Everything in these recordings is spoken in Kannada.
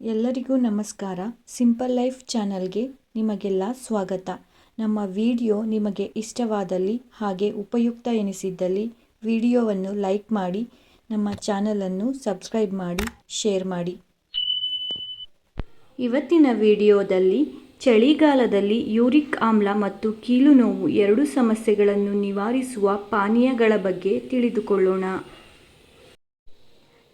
ಎಲ್ಲರಿಗೂ ನಮಸ್ಕಾರ. ಸಿಂಪಲ್ ಲೈಫ್ ಚಾನಲ್ಗೆ ನಿಮಗೆಲ್ಲ ಸ್ವಾಗತ. ನಮ್ಮ ವಿಡಿಯೋ ನಿಮಗೆ ಇಷ್ಟವಾದಲ್ಲಿ ಹಾಗೆ ಉಪಯುಕ್ತ ಎನಿಸಿದ್ದಲ್ಲಿ ವಿಡಿಯೋವನ್ನು ಲೈಕ್ ಮಾಡಿ, ನಮ್ಮ ಚಾನಲನ್ನು ಸಬ್ಸ್ಕ್ರೈಬ್ ಮಾಡಿ, ಶೇರ್ ಮಾಡಿ. ಇವತ್ತಿನ ವಿಡಿಯೋದಲ್ಲಿ ಚಳಿಗಾಲದಲ್ಲಿ ಯೂರಿಕ್ ಆಮ್ಲ ಮತ್ತು ಕೀಲು ನೋವು ಎರಡು ಸಮಸ್ಯೆಗಳನ್ನು ನಿವಾರಿಸುವ ಪಾನೀಯಗಳ ಬಗ್ಗೆ ತಿಳಿದುಕೊಳ್ಳೋಣ.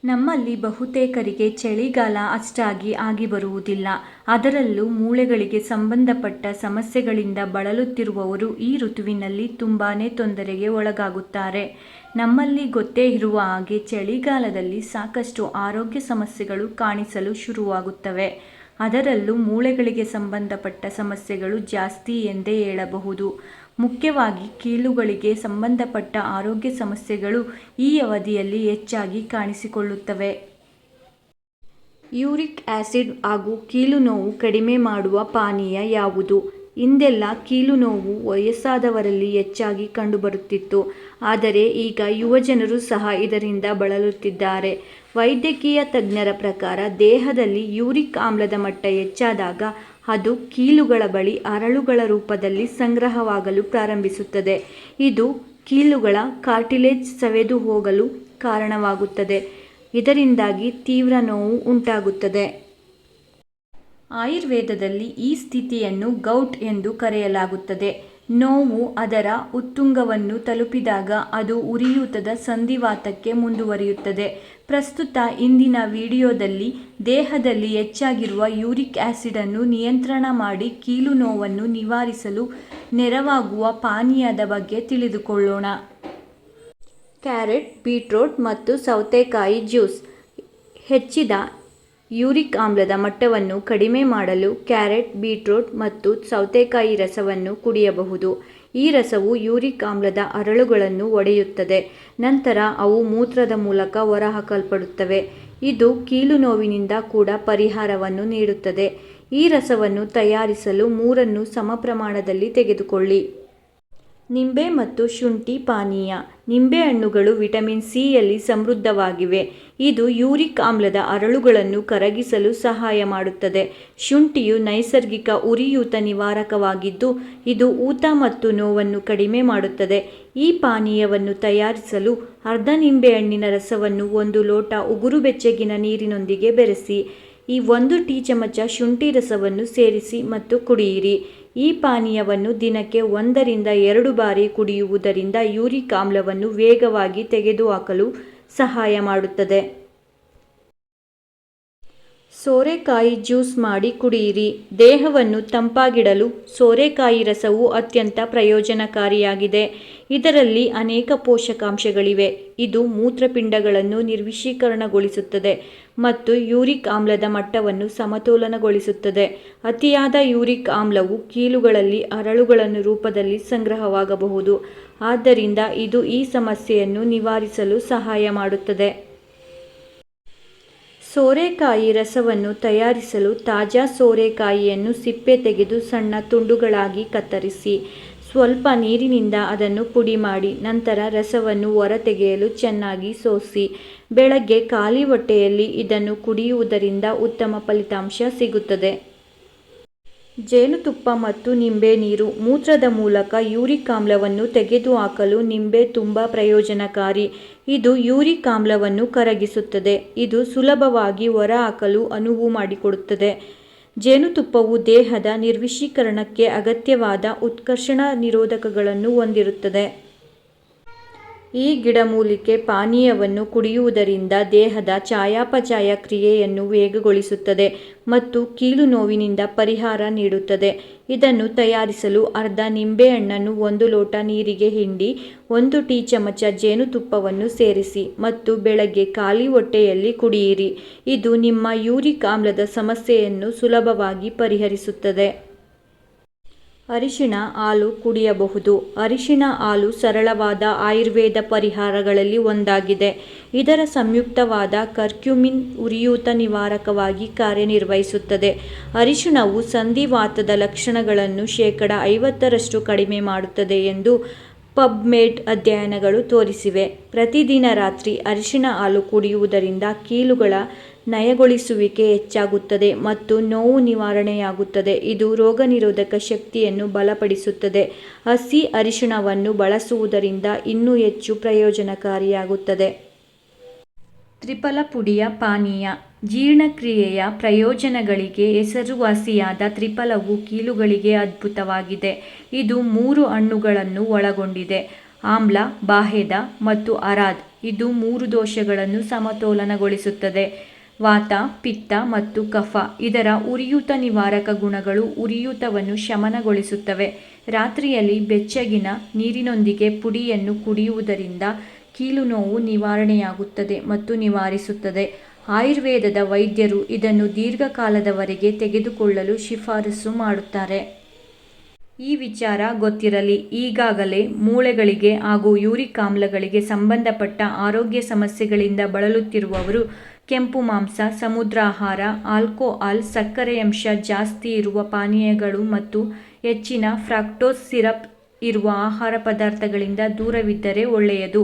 ನಮ್ಮಲ್ಲಿ ಬಹುತೇಕರಿಗೆ ಚಳಿಗಾಲ ಅಷ್ಟಾಗಿ ಆಗಿ ಬರುವುದಿಲ್ಲ. ಅದರಲ್ಲೂ ಮೂಳೆಗಳಿಗೆ ಸಂಬಂಧಪಟ್ಟ ಸಮಸ್ಯೆಗಳಿಂದ ಬಳಲುತ್ತಿರುವವರು ಈ ಋತುವಿನಲ್ಲಿ ತುಂಬಾ ತೊಂದರೆಗೆ ಒಳಗಾಗುತ್ತಾರೆ. ನಮ್ಮಲ್ಲಿ ಗೊತ್ತೇ ಇರುವ ಹಾಗೆ ಚಳಿಗಾಲದಲ್ಲಿ ಸಾಕಷ್ಟು ಆರೋಗ್ಯ ಸಮಸ್ಯೆಗಳು ಕಾಣಿಸಲು ಶುರುವಾಗುತ್ತವೆ. ಅದರಲ್ಲೂ ಮೂಳೆಗಳಿಗೆ ಸಂಬಂಧಪಟ್ಟ ಸಮಸ್ಯೆಗಳು ಜಾಸ್ತಿ ಎಂದೇ ಹೇಳಬಹುದು. ಮುಖ್ಯವಾಗಿ ಕೀಲುಗಳಿಗೆ ಸಂಬಂಧಪಟ್ಟ ಆರೋಗ್ಯ ಸಮಸ್ಯೆಗಳು ಈ ಅವಧಿಯಲ್ಲಿ ಹೆಚ್ಚಾಗಿ ಕಾಣಿಸಿಕೊಳ್ಳುತ್ತವೆ. ಯೂರಿಕ್ ಆಸಿಡ್ ಹಾಗೂ ಕೀಲು ನೋವು ಕಡಿಮೆ ಮಾಡುವ ಪಾನೀಯ ಯಾವುದು? ಹಿಂದೆಲ್ಲ ಕೀಲು ನೋವು ವಯಸ್ಸಾದವರಲ್ಲಿ ಹೆಚ್ಚಾಗಿ ಕಂಡುಬರುತ್ತಿತ್ತು. ಆದರೆ ಈಗ ಯುವಜನರು ಸಹ ಇದರಿಂದ ಬಳಲುತ್ತಿದ್ದಾರೆ. ವೈದ್ಯಕೀಯ ತಜ್ಞರ ಪ್ರಕಾರ ದೇಹದಲ್ಲಿ ಯೂರಿಕ್ ಆಮ್ಲದ ಮಟ್ಟ ಹೆಚ್ಚಾದಾಗ ಅದು ಕೀಲುಗಳ ಬಳಿ ಅರಳುಗಳ ರೂಪದಲ್ಲಿ ಸಂಗ್ರಹವಾಗಲು ಪ್ರಾರಂಭಿಸುತ್ತದೆ. ಇದು ಕೀಲುಗಳ ಕಾರ್ಟಿಲೇಜ್ ಸವೆದು ಹೋಗಲು ಕಾರಣವಾಗುತ್ತದೆ. ಇದರಿಂದಾಗಿ ತೀವ್ರ ನೋವು ಉಂಟಾಗುತ್ತದೆ. ಆಯುರ್ವೇದದಲ್ಲಿ ಈ ಸ್ಥಿತಿಯನ್ನು ಗೌಟ್ ಎಂದು ಕರೆಯಲಾಗುತ್ತದೆ. ನೋವು ಅದರ ಉತ್ತುಂಗವನ್ನು ತಲುಪಿದಾಗ ಅದು ಉರಿಯೂತದ ಸಂಧಿವಾತಕ್ಕೆ ಮುಂದುವರಿಯುತ್ತದೆ. ಪ್ರಸ್ತುತ ಇಂದಿನ ವಿಡಿಯೋದಲ್ಲಿ ದೇಹದಲ್ಲಿ ಹೆಚ್ಚಾಗಿರುವ ಯೂರಿಕ್ ಆಸಿಡನ್ನು ನಿಯಂತ್ರಣ ಮಾಡಿ ಕೀಲು ನೋವನ್ನು ನಿವಾರಿಸಲು ನೆರವಾಗುವ ಪಾನೀಯದ ಬಗ್ಗೆ ತಿಳಿದುಕೊಳ್ಳೋಣ. ಕ್ಯಾರೆಟ್, ಬೀಟ್ರೋಟ್ ಮತ್ತು ಸೌತೆಕಾಯಿ ಜ್ಯೂಸ್ ಹೆಚ್ಚಿದ ಯೂರಿಕ್ ಆಮ್ಲದ ಮಟ್ಟವನ್ನು ಕಡಿಮೆ ಮಾಡಲು ಕ್ಯಾರೆಟ್, ಬೀಟ್ರೂಟ್ ಮತ್ತು ಸೌತೆಕಾಯಿ ರಸವನ್ನು ಕುಡಿಯಬಹುದು. ಈ ರಸವು ಯೂರಿಕ್ ಆಮ್ಲದ ಅರಳುಗಳನ್ನು ಒಡೆಯುತ್ತದೆ. ನಂತರ ಅವು ಮೂತ್ರದ ಮೂಲಕ ಹೊರಹಾಕಲ್ಪಡುತ್ತವೆ. ಇದು ಕೀಲು ನೋವಿನಿಂದ ಕೂಡ ಪರಿಹಾರವನ್ನು ನೀಡುತ್ತದೆ. ಈ ರಸವನ್ನು ತಯಾರಿಸಲು ಮೂರನ್ನು ಸಮ ಪ್ರಮಾಣದಲ್ಲಿ ತೆಗೆದುಕೊಳ್ಳಿ. ನಿಂಬೆ ಮತ್ತು ಶುಂಠಿ ಪಾನೀಯ. ನಿಂಬೆಹಣ್ಣುಗಳು ವಿಟಮಿನ್ ಸಿಯಲ್ಲಿ ಸಮೃದ್ಧವಾಗಿವೆ. ಇದು ಯೂರಿಕ್ ಆಮ್ಲದ ಅರಳುಗಳನ್ನು ಕರಗಿಸಲು ಸಹಾಯ ಮಾಡುತ್ತದೆ. ಶುಂಠಿಯು ನೈಸರ್ಗಿಕ ಉರಿಯೂತ ನಿವಾರಕವಾಗಿದ್ದು, ಇದು ಊತ ಮತ್ತು ನೋವನ್ನು ಕಡಿಮೆ ಮಾಡುತ್ತದೆ. ಈ ಪಾನೀಯವನ್ನು ತಯಾರಿಸಲು ಅರ್ಧ ನಿಂಬೆಹಣ್ಣಿನ ರಸವನ್ನು ಒಂದು ಲೋಟ ಉಗುರು ಬೆಚ್ಚಗಿನ ನೀರಿನೊಂದಿಗೆ ಬೆರೆಸಿ, ಈ ಒಂದು ಟೀ ಚಮಚ ಶುಂಠಿ ರಸವನ್ನು ಸೇರಿಸಿ ಮತ್ತು ಕುಡಿಯಿರಿ. ಈ ಪಾನೀಯವನ್ನು ದಿನಕ್ಕೆ ಒಂದರಿಂದ ಎರಡು ಬಾರಿ ಕುಡಿಯುವುದರಿಂದ ಯೂರಿಕ್ ಆಮ್ಲವನ್ನು ವೇಗವಾಗಿ ತೆಗೆದುಹಾಕಲು ಸಹಾಯ ಮಾಡುತ್ತದೆ. ಸೋರೆಕಾಯಿ ಜ್ಯೂಸ್ ಮಾಡಿ ಕುಡಿಯಿರಿ ದೇಹವನ್ನು ತಂಪಾಗಿಡಲು ಸೋರೆಕಾಯಿ ರಸವು ಅತ್ಯಂತ ಪ್ರಯೋಜನಕಾರಿಯಾಗಿದೆ. ಇದರಲ್ಲಿ ಅನೇಕ ಪೋಷಕಾಂಶಗಳಿವೆ. ಇದು ಮೂತ್ರಪಿಂಡಗಳನ್ನು ನಿರ್ವಿಷೀಕರಣಗೊಳಿಸುತ್ತದೆ ಮತ್ತು ಯೂರಿಕ್ ಆಮ್ಲದ ಮಟ್ಟವನ್ನು ಸಮತೋಲನಗೊಳಿಸುತ್ತದೆ. ಅತಿಯಾದ ಯೂರಿಕ್ ಆಮ್ಲವು ಕೀಲುಗಳಲ್ಲಿ ಅರಳುಗಳನ್ನು ರೂಪದಲ್ಲಿ ಸಂಗ್ರಹವಾಗಬಹುದು. ಆದ್ದರಿಂದ ಇದು ಈ ಸಮಸ್ಯೆಯನ್ನು ನಿವಾರಿಸಲು ಸಹಾಯ ಮಾಡುತ್ತದೆ. ಸೋರೆಕಾಯಿ ರಸವನ್ನು ತಯಾರಿಸಲು ತಾಜಾ ಸೋರೆಕಾಯಿಯನ್ನು ಸಿಪ್ಪೆ ತೆಗೆದು ಸಣ್ಣ ತುಂಡುಗಳಾಗಿ ಕತ್ತರಿಸಿ, ಸ್ವಲ್ಪ ನೀರಿನಿಂದ ಅದನ್ನು ಪುಡಿ ಮಾಡಿ, ನಂತರ ರಸವನ್ನು ಹೊರತೆಗೆಯಲು ಚೆನ್ನಾಗಿ ಸೋಸಿ, ಬೆಳಗ್ಗೆ ಖಾಲಿ ಹೊಟ್ಟೆಯಲ್ಲಿ ಇದನ್ನು ಕುಡಿಯುವುದರಿಂದ ಉತ್ತಮ ಫಲಿತಾಂಶ ಸಿಗುತ್ತದೆ. ಜೇನುತುಪ್ಪ ಮತ್ತು ನಿಂಬೆ ನೀರು ಮೂತ್ರದ ಮೂಲಕ ಯೂರಿಕ್ ಆಮ್ಲವನ್ನು ತೆಗೆದುಹಾಕಲು ನಿಂಬೆ ತುಂಬ ಪ್ರಯೋಜನಕಾರಿ. ಇದು ಯೂರಿಕ್ ಆಮ್ಲವನ್ನು ಕರಗಿಸುತ್ತದೆ. ಇದು ಸುಲಭವಾಗಿ ಹೊರಹಾಕಲು ಅನುವು ಮಾಡಿಕೊಡುತ್ತದೆ. ಜೇನುತುಪ್ಪವು ದೇಹದ ನಿರ್ವಿಷೀಕರಣಕ್ಕೆ ಅಗತ್ಯವಾದ ಉತ್ಕರ್ಷಣ ನಿರೋಧಕಗಳನ್ನು ಹೊಂದಿರುತ್ತದೆ. ಈ ಗಿಡಮೂಲಿಕೆ ಪಾನೀಯವನ್ನು ಕುಡಿಯುವುದರಿಂದ ದೇಹದ ಚಯಾಪಚಯ ಕ್ರಿಯೆಯನ್ನು ವೇಗಗೊಳಿಸುತ್ತದೆ ಮತ್ತು ಕೀಲು ನೋವಿನಿಂದ ಪರಿಹಾರ ನೀಡುತ್ತದೆ. ಇದನ್ನು ತಯಾರಿಸಲು ಅರ್ಧ ನಿಂಬೆಹಣ್ಣನ್ನು ಒಂದು ಲೋಟ ನೀರಿಗೆ ಹಿಂಡಿ, ಒಂದು ಟೀ ಚಮಚ ಜೇನುತುಪ್ಪವನ್ನು ಸೇರಿಸಿ ಮತ್ತು ಬೆಳಗ್ಗೆ ಖಾಲಿ ಹೊಟ್ಟೆಯಲ್ಲಿ ಕುಡಿಯಿರಿ. ಇದು ನಿಮ್ಮ ಯೂರಿಕ್ ಆಮ್ಲದ ಸಮಸ್ಯೆಯನ್ನು ಸುಲಭವಾಗಿ ಪರಿಹರಿಸುತ್ತದೆ. ಅರಿಶಿಣ ಹಾಲು ಕುಡಿಯಬಹುದು. ಅರಿಶಿಣ ಹಾಲು ಸರಳವಾದ ಆಯುರ್ವೇದ ಪರಿಹಾರಗಳಲ್ಲಿ ಒಂದಾಗಿದೆ. ಇದರ ಸಂಯುಕ್ತವಾದ ಕರ್ಕ್ಯುಮಿನ್ ಉರಿಯೂತ ನಿವಾರಕವಾಗಿ ಕಾರ್ಯನಿರ್ವಹಿಸುತ್ತದೆ. ಅರಿಶಿಣವು ಸಂಧಿವಾತದ ಲಕ್ಷಣಗಳನ್ನು ಶೇಕಡ ಐವತ್ತರಷ್ಟು ಕಡಿಮೆ ಮಾಡುತ್ತದೆ ಎಂದು ಪಬ್ಮೆಡ್ ಅಧ್ಯಯನಗಳು ತೋರಿಸಿವೆ. ಪ್ರತಿದಿನ ರಾತ್ರಿ ಅರಿಶಿನ ಹಾಲು ಕುಡಿಯುವುದರಿಂದ ಕೀಲುಗಳ ನಯಗೊಳಿಸುವಿಕೆ ಹೆಚ್ಚಾಗುತ್ತದೆ ಮತ್ತು ನೋವು ನಿವಾರಣೆಯಾಗುತ್ತದೆ. ಇದು ರೋಗನಿರೋಧಕ ಶಕ್ತಿಯನ್ನು ಬಲಪಡಿಸುತ್ತದೆ. ಹಸಿ ಅರಿಶಿಣವನ್ನು ಬಳಸುವುದರಿಂದ ಇನ್ನೂ ಹೆಚ್ಚು ಪ್ರಯೋಜನಕಾರಿಯಾಗುತ್ತದೆ. ತ್ರಿಫಲ ಪುಡಿಯ ಪಾನೀಯ. ಜೀರ್ಣಕ್ರಿಯೆಯ ಪ್ರಯೋಜನಗಳಿಗೆ ಹೆಸರುವಾಸಿಯಾದ ತ್ರಿಫಲವು ಕೀಲುಗಳಿಗೆ ಅದ್ಭುತವಾಗಿದೆ. ಇದು ಮೂರು ಹಣ್ಣುಗಳನ್ನು ಒಳಗೊಂಡಿದೆ. ಆಮ್ಲ, ಬಾಹ್ಯದ ಮತ್ತು ಅರಾದ್. ಇದು ಮೂರು ದೋಷಗಳನ್ನು ಸಮತೋಲನಗೊಳಿಸುತ್ತದೆ. ವಾತ, ಪಿತ್ತ ಮತ್ತು ಕಫ ಇದರ ಉರಿಯೂತ ನಿವಾರಕ ಗುಣಗಳು ಉರಿಯೂತವನ್ನು ಶಮನಗೊಳಿಸುತ್ತವೆ. ರಾತ್ರಿಯಲ್ಲಿ ಬೆಚ್ಚಗಿನ ನೀರಿನೊಂದಿಗೆ ಪುಡಿಯನ್ನು ಕುಡಿಯುವುದರಿಂದ ಕೀಲು ನೋವು ನಿವಾರಣೆಯಾಗುತ್ತದೆ ಮತ್ತು ನಿವಾರಿಸುತ್ತದೆ. ಆಯುರ್ವೇದದ ವೈದ್ಯರು ಇದನ್ನು ದೀರ್ಘಕಾಲದವರೆಗೆ ತೆಗೆದುಕೊಳ್ಳಲು ಶಿಫಾರಸು ಮಾಡುತ್ತಾರೆ. ಈ ವಿಚಾರ ಗೊತ್ತಿರಲಿ. ಈಗಾಗಲೇ ಮೂಳೆಗಳಿಗೆ ಹಾಗೂ ಯೂರಿಕ್ ಆಮ್ಲಗಳಿಗೆ ಸಂಬಂಧಪಟ್ಟ ಆರೋಗ್ಯ ಸಮಸ್ಯೆಗಳಿಂದ ಬಳಲುತ್ತಿರುವವರು ಕೆಂಪು ಮಾಂಸ ಸಮುದ್ರಾಹಾರ ಆಲ್ಕೋಹಾಲ್ ಸಕ್ಕರೆಯಂಶ ಜಾಸ್ತಿ ಇರುವ ಪಾನೀಯಗಳು ಮತ್ತು ಹೆಚ್ಚಿನ ಫ್ರಾಕ್ಟೋಸ್ ಸಿರಪ್ ಇರುವ ಆಹಾರ ಪದಾರ್ಥಗಳಿಂದ ದೂರವಿದ್ದರೆ ಒಳ್ಳೆಯದು.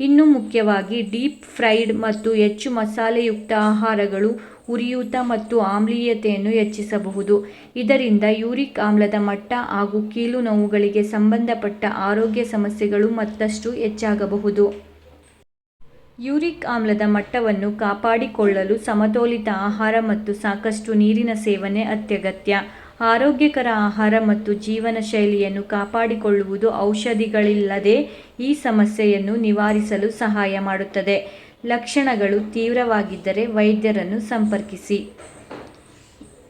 ಇನ್ನು ಮುಖ್ಯವಾಗಿ ಡೀಪ್ ಫ್ರೈಡ್ ಮತ್ತು ಹೆಚ್ಚು ಮಸಾಲೆಯುಕ್ತ ಆಹಾರಗಳು ಉರಿಯೂತ ಮತ್ತು ಆಮ್ಲೀಯತೆಯನ್ನು ಹೆಚ್ಚಿಸಬಹುದು. ಇದರಿಂದ ಯೂರಿಕ್ ಆಮ್ಲದ ಮಟ್ಟ ಹಾಗೂ ಕೀಲು ನೋವುಗಳಿಗೆ ಸಂಬಂಧಪಟ್ಟ ಆರೋಗ್ಯ ಸಮಸ್ಯೆಗಳು ಮತ್ತಷ್ಟು ಹೆಚ್ಚಾಗಬಹುದು. ಯೂರಿಕ್ ಆಮ್ಲದ ಮಟ್ಟವನ್ನು ಕಾಪಾಡಿಕೊಳ್ಳಲು ಸಮತೋಲಿತ ಆಹಾರ ಮತ್ತು ಸಾಕಷ್ಟು ನೀರಿನ ಸೇವನೆ ಅತ್ಯಗತ್ಯ. ಆರೋಗ್ಯಕರ ಆಹಾರ ಮತ್ತು ಜೀವನ ಶೈಲಿಯನ್ನು ಕಾಪಾಡಿಕೊಳ್ಳುವುದು ಔಷಧಿಗಳಿಲ್ಲದೆ ಈ ಸಮಸ್ಯೆಯನ್ನು ನಿವಾರಿಸಲು ಸಹಾಯ ಮಾಡುತ್ತದೆ. ಲಕ್ಷಣಗಳು ತೀವ್ರವಾಗಿದ್ದರೆ ವೈದ್ಯರನ್ನು ಸಂಪರ್ಕಿಸಿ.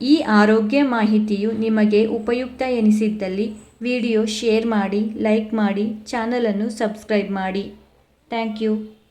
ಈ ಆರೋಗ್ಯ ಮಾಹಿತಿಯು ನಿಮಗೆ ಉಪಯುಕ್ತ ಎನಿಸಿದ್ದಲ್ಲಿ ವಿಡಿಯೋ ಶೇರ್ ಮಾಡಿ, ಲೈಕ್ ಮಾಡಿ, ಚಾನಲನ್ನು ಸಬ್ಸ್ಕ್ರೈಬ್ ಮಾಡಿ. Thank you.